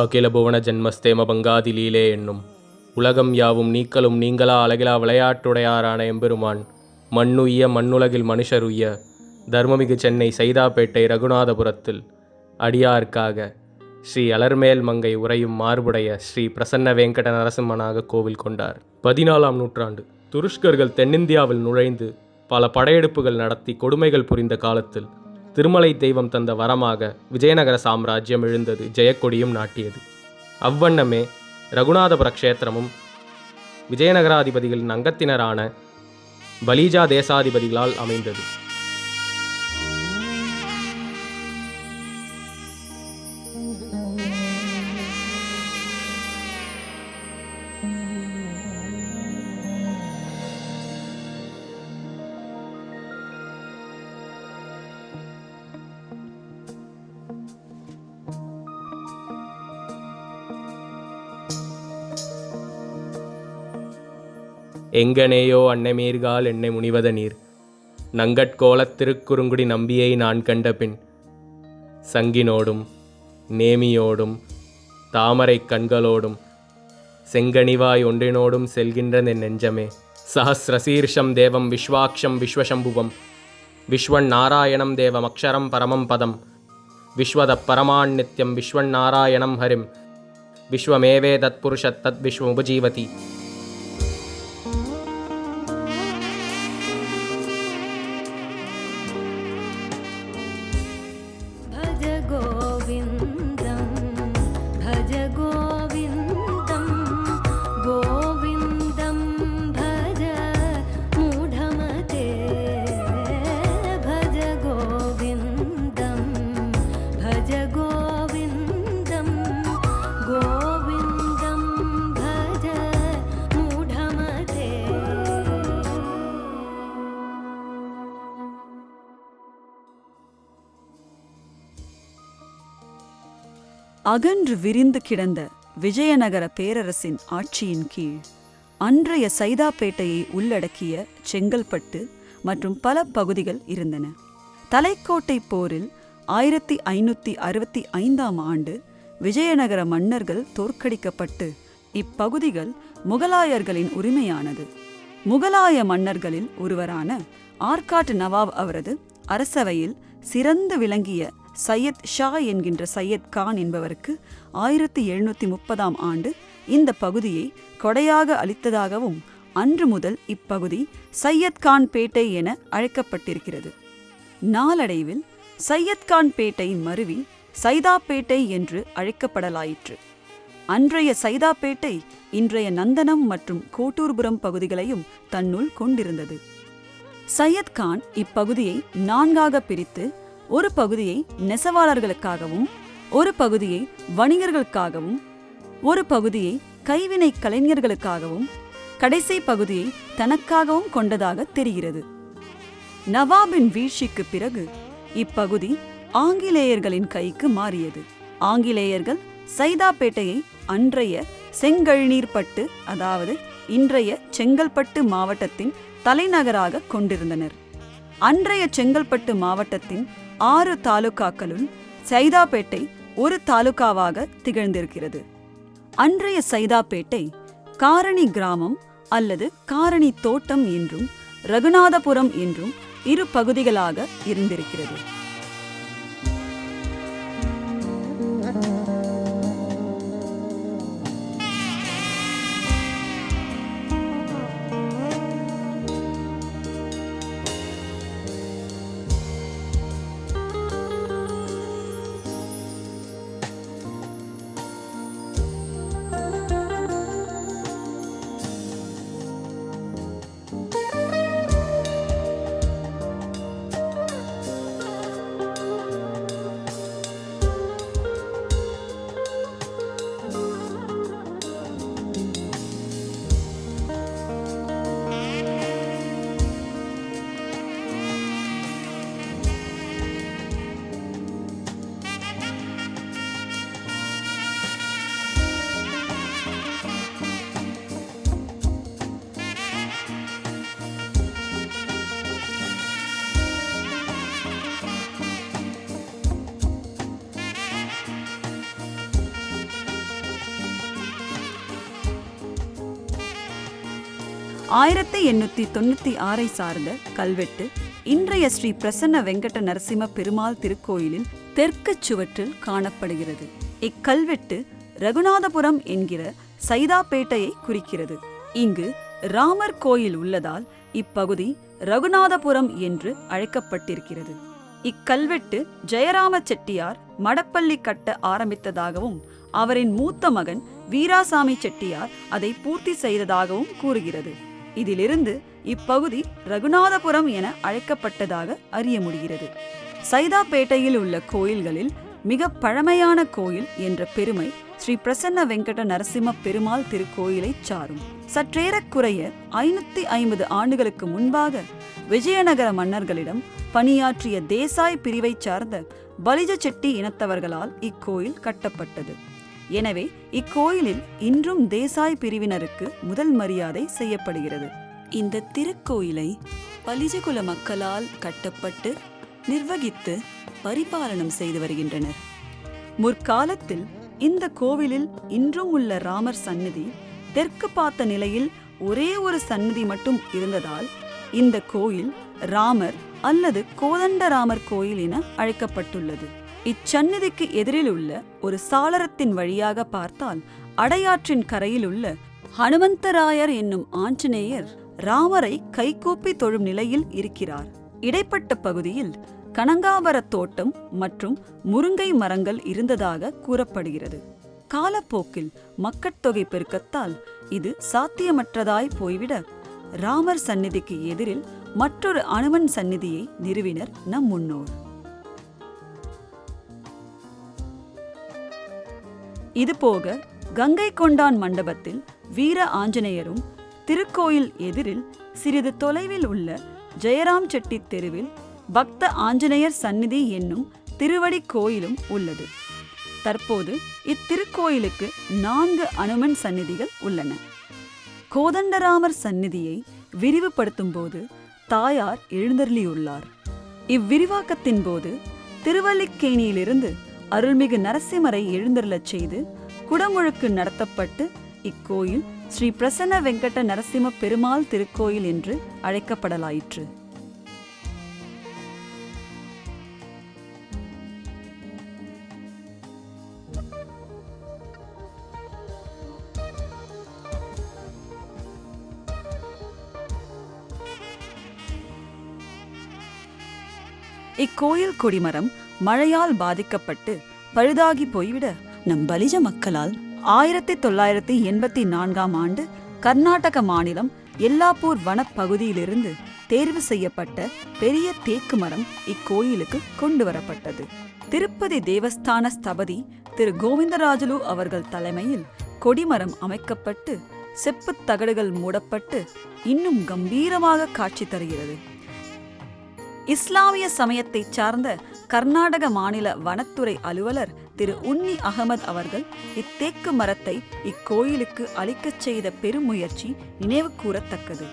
அகில புவன பங்காதி லீலே என்னும். உலகம் யாவும் நீக்கலும் நீங்களா அழகிலா விளையாட்டுடையாரான எம்பெருமான். மண்ணுய்ய மண்ணுலகில் மனுஷருய்ய. தர்மமிகு சென்னை சைதாப்பேட்டை ரகுநாதபுரத்தில். அடியார்க்காக. ஸ்ரீ அலர்மேல் மங்கை உறையும் மார்புடைய ஸ்ரீ பிரசன்ன வெங்கட நரசிம்மனாக கோவில் கொண்டார். பதினாலாம் நூற்றாண்டு. துருஷ்கர்கள் தென்னிந்தியாவில் நுழைந்து பல படையெடுப்புகள் நடத்தி கொடுமைகள் புரிந்த காலத்தில் திருமலை தெய்வம் தந்த வரமாக விஜயநகர சாம்ராஜ்யம் எழுந்தது ஜெயக்கொடியும் நாட்டியது. அவ்வண்ணமே ரகுநாதபுர க்ஷேத்திரமும் விஜயநகராதிபதிகளின் அங்கத்தினரான பலீஜா தேசாதிபதிகளால் அமைந்தது. எங்கனேயோ அன்னமீர்கால் என்னை முனிவத நீர். நங்கட்கோலத் திருக்குறுங்குடி நம்பியை நான் கண்ட பின் சங்கினோடும் நேமியோடும் தாமரைக் கண்களோடும் செங்கனிவாய் ஒன்றினோடும் செல்கின்றன என் நெஞ்சமே. சஹசிரசீர்ஷம் தேவம் விஸ்வாக்ஷம் விஸ்வசம்புவம் விஸ்வன் நாராயணம் தேவம் அக்ஷரம் பரமம் பதம் விஸ்வத பரமான் நித்யம் விஸ்வன் நாராயணம் ஹரிம் விஸ்வமேவே தத்புருஷத் தத் விஸ்வமுபஜீவதி. அகன்று விரிந்து கிடந்த விஜயநகர பேரரசின் ஆட்சியின் கீழ் அன்றைய சைதாப்பேட்டையை உள்ளடக்கிய செங்கல்பட்டு மற்றும் பல பகுதிகள் இருந்தன. தலைக்கோட்டை போரில் ஆயிரத்தி ஐநூற்றி அறுபத்தி ஐந்தாம் ஆண்டு விஜயநகர மன்னர்கள் தோற்கடிக்கப்பட்டு இப்பகுதிகள் முகலாயர்களின் உரிமையானது. முகலாய மன்னர்களில் ஒருவரான ஆர்காட் நவாப் அவரது அரசவையில் சிறந்து விளங்கிய சையத் ஷா என்கின்ற சையத் கான் என்பவருக்கு ஆயிரத்தி எழுநூற்றி முப்பதாம் ஆண்டு இந்த பகுதியை கொடையாக அளித்ததாகவும் அன்று முதல் இப்பகுதி சையத் கான் பேட்டை என அழைக்கப்பட்டிருக்கிறது. நாளடைவில் சையத் கான் பேட்டை மருவி சைதாப்பேட்டை என்று அழைக்கப்படலாயிற்று. அன்றைய சைதாப்பேட்டை இன்றைய நந்தனம் மற்றும் கோட்டூர்புரம் பகுதிகளையும் தன்னுள் கொண்டிருந்தது. சையத் கான் இப்பகுதியை நான்காக பிரித்து ஒரு பகுதியை நெசவாளர்களுக்காகவும் ஒரு பகுதியை வணிகர்களுக்காகவும் ஒரு பகுதியை கைவினை கலைஞர்களுக்காகவும் கடைசி பகுதியை தனக்காகவும் கொண்டதாக தெரிகிறது. நவாபின் வீழ்ச்சிக்கு பிறகு இப்பகுதி ஆங்கிலேயர்களின் கைக்கு மாறியது. ஆங்கிலேயர்கள் சைதாப்பேட்டையை அன்றைய செங்கழிநீர்பட்டு அதாவது இன்றைய செங்கல்பட்டு மாவட்டத்தின் தலைநகராக கொண்டிருந்தனர். அன்றைய செங்கல்பட்டு மாவட்டத்தின் ஆறு தாலுகாக்களுள் சைதாப்பேட்டை ஒரு தாலுகாவாக திகழ்ந்திருக்கிறது. அன்றைய சைதாப்பேட்டை காரணி கிராமம் அல்லது காரணி தோட்டம் என்றும் ரகுநாதபுரம் என்றும் இரு பகுதிகளாக இருந்திருக்கிறது. ஆயிரத்தி எண்ணூத்தி தொண்ணூத்தி ஆறை சார்ந்த கல்வெட்டு இன்றைய ஸ்ரீ பிரசன்ன வெங்கட நரசிம்ம பெருமாள் திருக்கோயிலின் தெற்கு சுவற்றில் காணப்படுகிறது. இக்கல்வெட்டு ரகுநாதபுரம் என்கிற சைதாப்பேட்டையை குறிக்கிறது. இங்கு ராமர் கோயில் உள்ளதால் இப்பகுதி ரகுநாதபுரம் என்று அழைக்கப்பட்டிருக்கிறது. இக்கல்வெட்டு ஜெயராம செட்டியார் மடப்பள்ளி கட்ட ஆரம்பித்ததாகவும் அவரின் மூத்த மகன் வீராசாமி செட்டியார் அதை பூர்த்தி செய்ததாகவும் கூறுகிறது. இதிலிருந்து இப்பகுதி ரகுநாதபுரம் என அழைக்கப்பட்டதாக அறிய முடிகிறது. சைதாப்பேட்டையில் உள்ள கோயில்களில் மிக பழமையான கோயில் என்ற பெருமை ஸ்ரீ பிரசன்ன வெங்கட நரசிம்ம பெருமாள் திருக்கோயிலை சாரும். சற்றேறக்குறைய ஐநூத்தி ஐம்பது ஆண்டுகளுக்கு முன்பாக விஜயநகர மன்னர்களிடம் பணியாற்றிய தேசாய் பிரிவைச் சார்ந்த பலிஜ செட்டி இனத்தவர்களால் இக்கோயில் கட்டப்பட்டது. எனவே இக்கோயிலில் இன்றும் தேசாய் பிரிவினருக்கு முதல் மரியாதை செய்யப்படுகிறது. இந்த திருக்கோயிலை பலிஜகுல மக்களால் கட்டப்பட்டு நிர்வகித்து பரிபாலனம் செய்து வருகின்றனர். முற்காலத்தில் இந்த கோவிலில் இன்றும் உள்ள ராமர் சந்நிதி தெற்கு பார்த்த நிலையில் ஒரே ஒரு சந்நிதி மட்டும் இருந்ததால் இந்த கோயில் ராமர் அல்லது கோதண்டராமர் கோயில் என அழைக்கப்பட்டுள்ளது. இச்சந்நிதிக்கு எதிரில் உள்ள ஒரு சாளரத்தின் வழியாக பார்த்தால் அடையாற்றின் கரையில் உள்ள ஹனுமந்தராயர் என்னும் ஆஞ்சநேயர் ராமரை கைகூப்பி தொழும் நிலையில் இருக்கிறார். இடைப்பட்ட பகுதியில் கனங்காவரத் தோட்டம் மற்றும் முருங்கை மரங்கள் இருந்ததாக கூறப்படுகிறது. காலப்போக்கில் மக்கட்தொகை பெருக்கத்தால் இது சாத்தியமற்றதாய் போய்விட ராமர் சந்நிதிக்கு எதிரில் மற்றொரு அனுமன் சந்நிதியை நிறுவினர் நம் முன்னோர். இதுபோக கங்கை கொண்டான் மண்டபத்தில் வீர ஆஞ்சநேயரும் திருக்கோயில் எதிரில் சிறிது தொலைவில் உள்ள ஜெயராம் செட்டி தெருவில் பக்த ஆஞ்சநேயர் சந்நிதி என்னும் திருவடி கோயிலும் உள்ளது. தற்போது இத்திருக்கோயிலுக்கு நான்கு அனுமன் சந்நிதிகள் உள்ளன. கோதண்டராமர் சந்நிதியை விரிவுபடுத்தும் போது தாயார் எழுந்தருளியுள்ளார். இவ்விரிவாக்கத்தின் போது திருவல்லிக்கேணியிலிருந்து அருள்மிகு நரசிம்மரை எழுந்தருளச் செய்து குடமுழுக்கு நடத்தப்பட்டு இக்கோயில் ஸ்ரீ பிரசன்ன வெங்கட நரசிம்ம பெருமாள் திருக்கோயில் என்று அழைக்கப்படலாயிற்று. இக்கோயில் கொடிமரம் மழையால் பாதிக்கப்பட்டு பழுதாகி போய்விட நம் பலிஜ மக்களால் ஆயிரத்தி தொள்ளாயிரத்தி எண்பத்தி நான்காம் ஆண்டு கர்நாடக மாநிலம் எல்லாப்பூர் வனப்பகுதியிலிருந்து தேர்வு செய்யப்பட்ட பெரிய தேக்கு மரம் இக்கோயிலுக்கு கொண்டு வரப்பட்டது. திருப்பதி தேவஸ்தான ஸ்தபதி திரு கோவிந்தராஜலு அவர்கள் தலைமையில் கொடிமரம் அமைக்கப்பட்டு செப்புத் தகடுகள் மூடப்பட்டு இன்னும் கம்பீரமாக காட்சி தருகிறது. இஸ்லாமிய சமயத்தை சார்ந்த கர்நாடக மாநில வனத்துறை அலுவலர் திரு உன்னி அகமது அவர்கள் இத்தேக்கு மரத்தை இக்கோயிலுக்கு அளிக்கச் செய்த பெருமுயற்சி நினைவு கூறத்தக்கது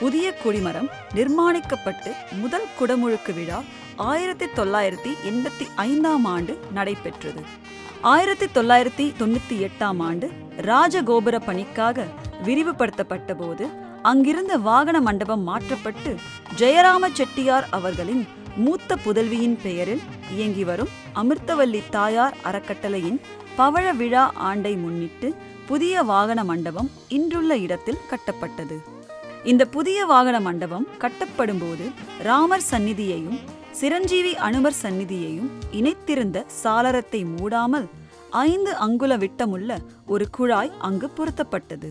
புதிய கொடிமரம் நிர்மாணிக்கப்பட்டு முதல் குடமுழுக்கு விழா ஆயிரத்தி தொள்ளாயிரத்தி எண்பத்தி ஐந்தாம் ஆண்டு நடைபெற்றது. ஆயிரத்தி தொள்ளாயிரத்தி தொண்ணூத்தி எட்டாம் ஆண்டு ராஜகோபுர பணிக்காக விரிவுபடுத்தப்பட்ட போது அங்கிருந்த வாகன மண்டபம் மாற்றப்பட்டு ஜெயராம செட்டியார் அவர்களின் மூத்த புதல்வியின் பெயரில் இயங்கி வரும் அமிர்தவல்லி தாயார் அறக்கட்டளையின் பவழ விழா ஆண்டை முன்னிட்டு புதிய வாகன மண்டபம் இன்றுள்ள இடத்தில் கட்டப்பட்டது. இந்த புதிய வாகன மண்டபம் கட்டப்படும்போது ராமர் சந்நிதியையும் சிரஞ்சீவி அனுமர் சந்நிதியையும் இணைத்திருந்த சாளரத்தை மூடாமல் ஐந்து அங்குல விட்டமுள்ள ஒரு குழாய் அங்கு பொருத்தப்பட்டது.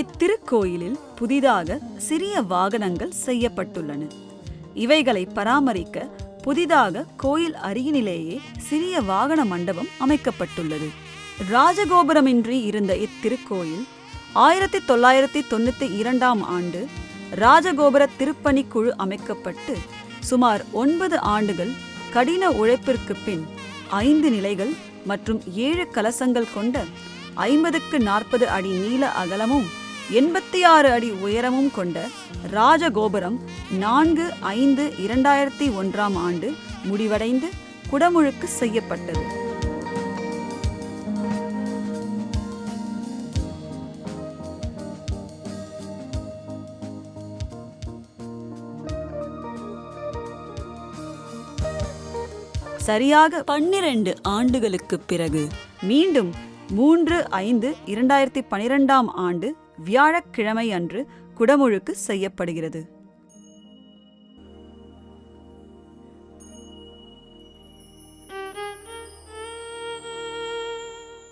இத்திருக்கோயிலில் புதிதாக சிறிய வாகனங்கள் செய்யப்பட்டுள்ளன. இவைகளை பராமரிக்க புதிதாக கோயில் அருகினிலேயே சிறிய வாகன மண்டபம் அமைக்கப்பட்டுள்ளது. ராஜகோபுரமின்றி இருந்த இத்திருக்கோயில் ஆயிரத்தி தொள்ளாயிரத்தி தொண்ணூற்றி இரண்டாம் ஆண்டு ராஜகோபுர திருப்பணிக்குழு அமைக்கப்பட்டு சுமார் ஒன்பது ஆண்டுகள் கடின உழைப்பிற்கு பின் ஐந்து நிலைகள் மற்றும் ஏழு கலசங்கள் கொண்ட ஐம்பதுக்கு நாற்பது அடி நீள அகலமும் எண்பத்தி ஆறு அடி உயரமும் கொண்ட ராஜகோபுரம் நான்கு ஐந்து இரண்டாயிரத்தி ஒன்றாம் ஆண்டு முடிவடைந்து குடமுழுக்கு செய்யப்பட்டது. சரியாக பன்னிரண்டு ஆண்டுகளுக்கு பிறகு மீண்டும் மூன்று ஐந்து இரண்டாயிரத்தி பனிரெண்டாம் ஆண்டு வியாழக்கிழமை அன்று குடமுழுக்கு செய்யப்படுகிறது.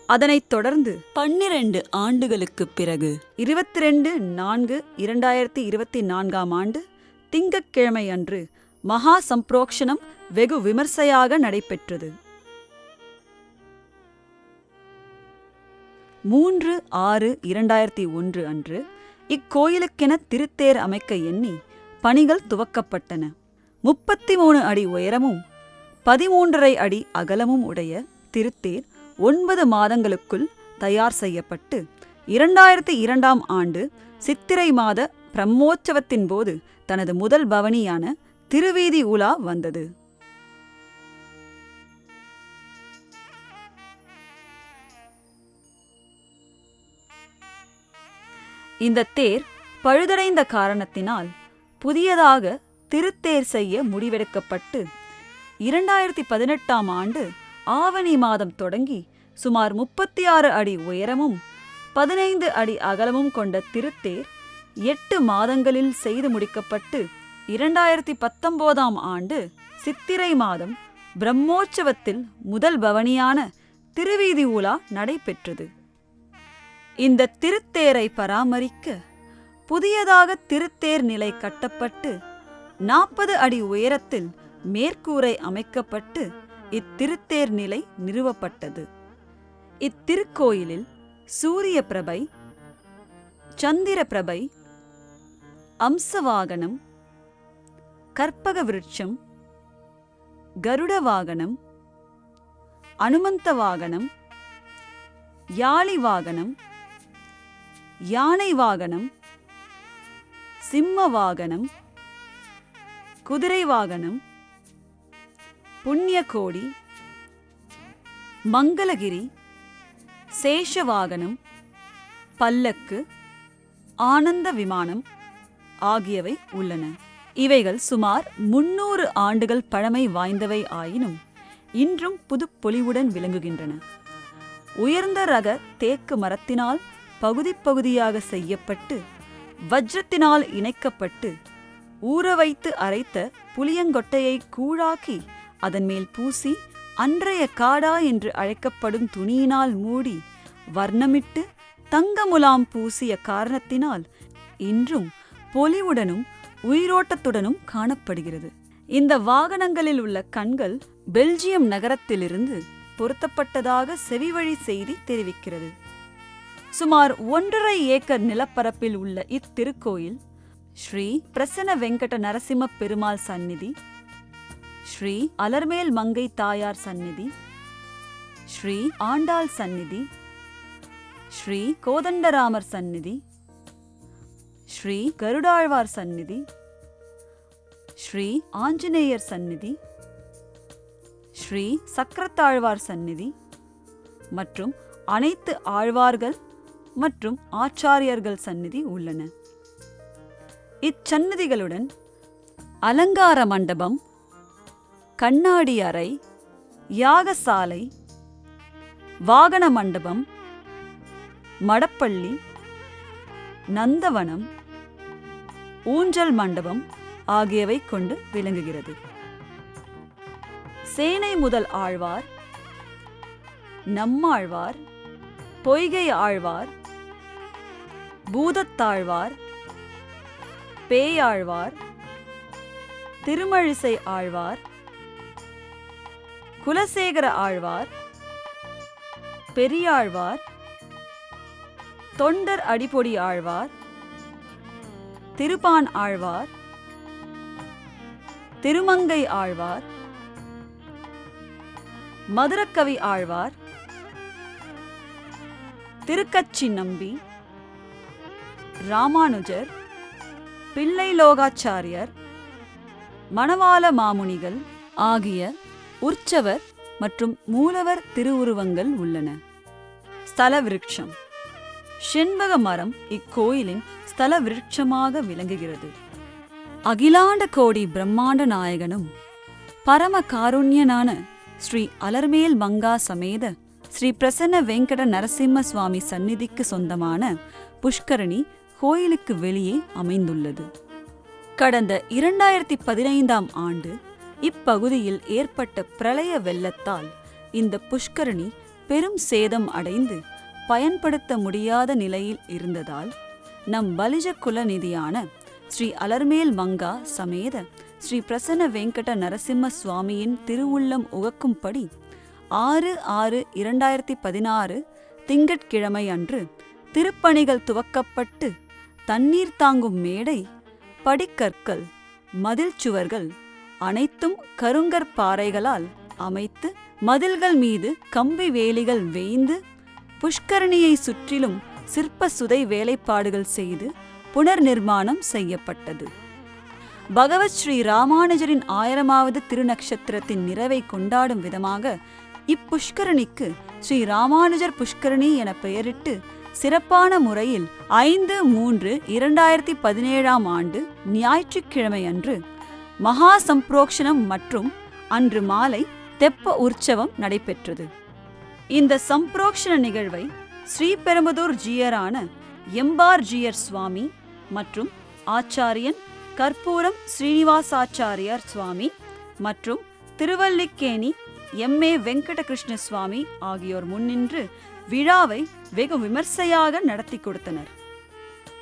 அதனைத் தொடர்ந்து பன்னிரண்டு ஆண்டுகளுக்குப் பிறகு இருபத்தி ரெண்டு நான்கு இரண்டாயிரத்தி இருபத்தி நான்காம் ஆண்டு திங்கட்கிழமை அன்று மகா சம்பிரோக்ஷனம் வெகு விமர்சையாக நடைபெற்றது. மூன்று ஆறு இரண்டாயிரத்தி ஒன்று அன்று இக்கோயிலுக்கென திருத்தேர் அமைக்க எண்ணி பணிகள் துவக்கப்பட்டன. முப்பத்தி மூணு அடி உயரமும் பதிமூன்றரை அடி அகலமும் உடைய திருத்தேர் ஒன்பது மாதங்களுக்குள் தயார் செய்யப்பட்டு இரண்டாயிரத்தி இரண்டாம் ஆண்டு சித்திரை மாத பிரம்மோற்சவத்தின் போது தனது முதல் பவனியான திருவீதி உலா வந்தது. இந்த தேர் பழுதடைந்த காரணத்தினால் புதியதாக திருத்தேர் செய்ய முடிவெடுக்கப்பட்டு இரண்டாயிரத்தி பதினெட்டாம் ஆண்டு ஆவணி மாதம் தொடங்கி சுமார் முப்பத்தி ஆறு அடி உயரமும் பதினைந்து அடி அகலமும் கொண்ட திருத்தேர் எட்டு மாதங்களில் செய்து முடிக்கப்பட்டு இரண்டாயிரத்தி பத்தொன்பதாம் ஆண்டு சித்திரை மாதம் பிரம்மோற்சவத்தில் முதல் பவனியான திருவீதி உலா நடைபெற்றது. இந்த திருத்தேரை பராமரிக்க புதியதாக திருத்தேர் நிலை கட்டப்பட்டு நாற்பது அடி உயரத்தில் மேற்கூரை அமைக்கப்பட்டு இத்திருத்தேர் நிலை நிறுவப்பட்டது. இத்திருக்கோயிலில் சூரிய பிரபை சந்திர பிரபை அம்சவாகனம் கற்பக விருட்சம் கருட வாகனம் அனுமந்த வாகனம் யாழி வாகனம் யானை வாகனம் சிம்ம வாகனம் குதிரை வாகனம் புண்ணியகோடி மங்களகிரி சேஷ வாகனம் பல்லக்கு ஆனந்த விமானம் ஆகியவை உள்ளன. இவைகள் சுமார் முன்னூறு ஆண்டுகள் பழமை வாய்ந்தவை ஆயினும் இன்றும் புதுப்பொலிவுடன் விளங்குகின்றன. உயர்ந்த ரக தேக்கு மரத்தினால் பகுதி பகுதியாக செய்யப்பட்டு வஜ்ரத்தினால் இணைக்கப்பட்டு ஊற வைத்து அரைத்த புளியங்கொட்டையை கூழாக்கி அதன் மேல் பூசி அன்றைய காடா என்று அழைக்கப்படும் துணியினால் மூடி வர்ணமிட்டு தங்கமுலாம் பூசிய காரணத்தினால் இன்றும் பொலிவுடனும் உயிரோட்டத்துடனும் காணப்படுகிறது. இந்த வாகனங்களில் உள்ள கண்கள் பெல்ஜியம் நகரத்திலிருந்து பொருத்தப்பட்டதாக செவிவழி செய்தி தெரிவிக்கிறது. சுமார் ஒன்றரை ஏக்கர் நிலப்பரப்பில் உள்ள இத்திருக்கோயில் ஸ்ரீ பிரசன்ன வெங்கட நரசிம்ம பெருமாள் சந்நிதி ஸ்ரீ அலர்மேல் மங்கை தாயார் சந்நிதி ஸ்ரீ ஆண்டாள் சந்நிதி ஸ்ரீ கோதண்டராமர் சந்நிதி ஸ்ரீ கருடாழ்வார் சந்நிதி ஸ்ரீ ஆஞ்சநேயர் சந்நிதி ஸ்ரீ சக்கரத்தாழ்வார் சந்நிதி மற்றும் அனைத்து ஆழ்வார்கள் மற்றும் ஆச்சாரியர்கள் சந்நிதி உள்ளன. இச்சந்நிதிகளுடன் அலங்கார மண்டபம் கண்ணாடி அறை யாகசாலை வாகன மண்டபம் மடப்பள்ளி நந்தவனம் ஊஞ்சல் மண்டபம் ஆகியவை கொண்டு விளங்குகிறது. சேனை முதல் ஆழ்வார் நம்மாழ்வார் பொய்கை ஆழ்வார் பூதத்தாழ்வார் பேயாழ்வார் திருமழிசை ஆழ்வார் குலசேகர ஆழ்வார் பெரியாழ்வார் தொண்டர் அடிப்பொடி ஆழ்வார் திருப்பான் ஆழ்வார் திருமங்கை ஆழ்வார் மதுரக்கவி ஆழ்வார் திருக்கச்சி நம்பி ராமானுஜர் பிள்ளை லோகாச்சாரியர் மணவாள மாமுனிகள் ஆகிய உற்சவர் மற்றும் மூலவர் திருவுருவங்கள் உள்ளன. ஸ்தல விருட்சம். செண்பக மரம் இக்கோயிலின் ஸ்தல விருட்சமாக விளங்குகிறது. அகிலாண்ட கோடி பிரம்மாண்ட நாயகனும் பரம காருண்யனான ஸ்ரீ அலர்மேல் மங்கா சமேத ஸ்ரீ பிரசன்ன வெங்கட நரசிம்ம சுவாமி சந்நிதிக்கு சொந்தமான புஷ்கரணி கோயிலுக்கு வெளியே அமைந்துள்ளது. கடந்த இரண்டாயிரத்தி பதினைந்தாம் ஆண்டு இப்பகுதியில் ஏற்பட்ட பிரளய வெள்ளத்தால் இந்த புஷ்கரணி பெரும் சேதம் அடைந்து பயன்படுத்த முடியாத நிலையில் இருந்ததால் நம் பலிஜ குலநிதியான ஸ்ரீ அலர்மேல் மங்கா சமேத ஸ்ரீ பிரசன்ன வெங்கட நரசிம்ம சுவாமியின் திருவுள்ளம் உகக்கும்படி ஆறு ஆறு இரண்டாயிரத்தி பதினாறு திங்கட்கிழமை அன்று திருப்பணிகள் துவக்கப்பட்டு தண்ணீர் தாங்கும் மேடை படிக்கற்கள் மதில் சுவர்கள் அனைத்தும் கருங்கற் பாறைகளால் அமைத்து மதில்கள் மீது கம்பி வேலிகள் வேய்ந்து புஷ்கரணியை சுற்றிலும் சிற்ப சுதை வேலைப்பாடுகள் செய்து புனர் நிர்மாணம் செய்யப்பட்டது. பகவத் ஸ்ரீ ராமானுஜரின் ஆயிரமாவது திருநக்ஷத்திரத்தின் நிறைவை கொண்டாடும் விதமாக இப்புஷ்கரணிக்கு ஸ்ரீ ராமானுஜர் புஷ்கரணி என பெயரிட்டு சிறப்பான முறையில் ஐந்து மூன்று இரண்டாயிரத்தி பதினேழாம் ஆண்டு ஞாயிற்றுக்கிழமை அன்று மகா சம்ப்ரோக்ஷணம் மற்றும் அன்று மாலை தெப்ப உற்சவம் நடைபெற்றது. இந்த சம்ப்ரோக்ஷண நிகழ்வை ஸ்ரீபெரும்புதூர் ஜீயரான எம்பார் ஜீயர் சுவாமி மற்றும் ஆச்சாரியன் கற்பூரம் ஸ்ரீனிவாசாச்சாரியார் சுவாமி மற்றும் திருவல்லிக்கேணி எம் ஏ வெங்கடகிருஷ்ண சுவாமி ஆகியோர் முன்னின்று விழாவை வெகு விமர்சையாக நடத்தி கொடுத்தனர்.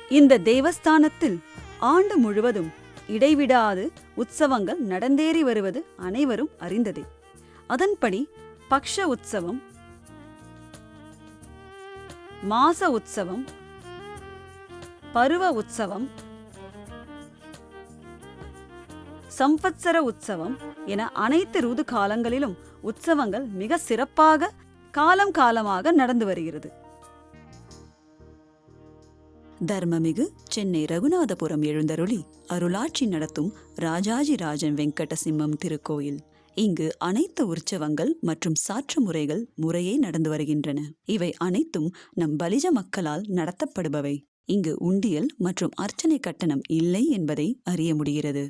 இந்த தேவஸ்தானத்தில் ஆண்டு முழுவதும் இடைவிடாது உற்சவங்கள் நடந்தேறி வருவது அனைவரும் அறிந்ததே. அதன்படி பக்ஷ உற்சவம் மாச உற்சவம் பருவ உற்சவம் சம்பத்சர உற்சவம் என அனைத்து ருது காலங்களிலும் உற்சவங்கள் மிக சிறப்பாக காலம் காலமாக நடந்து வருகிறது. தர்மமிகு சென்னை ரகுநாதபுரம் எழுந்தருளி அருளாட்சி நடத்தும் ராஜாஜி ராஜன் வெங்கடசிம்மம் திருக்கோயில். இங்கு அனைத்து உற்சவங்கள் மற்றும் சாற்று முறைகள் முறையே நடந்து வருகின்றன. இவை அனைத்தும் நம் பலிஜ மக்களால் நடத்தப்படுபவை. இங்கு உண்டியல் மற்றும் அர்ச்சனை கட்டணம் இல்லை என்பதை அறிய முடிகிறது.